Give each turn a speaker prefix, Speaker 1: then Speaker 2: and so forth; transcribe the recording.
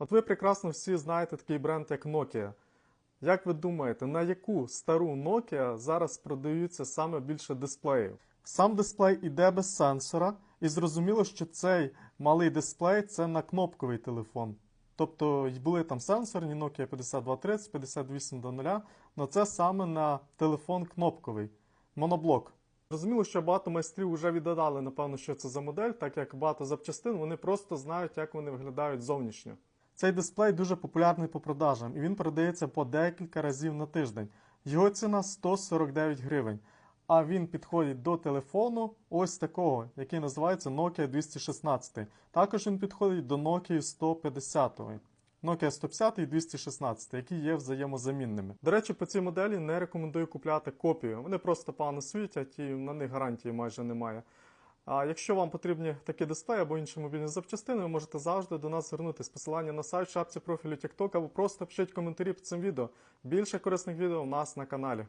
Speaker 1: От ви прекрасно всі знаєте такий бренд, як Nokia. Як ви думаєте, на яку стару Nokia зараз продаються саме більше дисплеїв? Сам дисплей іде без сенсора, і зрозуміло, що цей малий дисплей це на кнопковий телефон. Тобто були там сенсорні Nokia 5230, 58 до 0, але це саме на телефон кнопковий, моноблок. Зрозуміло, що багато майстрів вже віддали, напевно, що це за модель, так як багато запчастин, вони просто знають, як вони виглядають зовнішньо. Цей дисплей дуже популярний по продажам, і він продається по декілька разів на тиждень. Його ціна 149 гривень. А він підходить до телефону ось такого, який називається Nokia 216. Також він підходить до Nokia 150. Nokia 150 і 216, які є взаємозамінними. До речі, по цій моделі не рекомендую купляти копію. Вони просто погано світять і на них гарантії майже немає. А якщо вам потрібні такі дисплеї або інші мобільні запчастини, ви можете завжди до нас звернутися. Посилання на сайт, шапці профілю TikTok або просто пишіть коментарі під цим відео. Більше корисних відео у нас на каналі.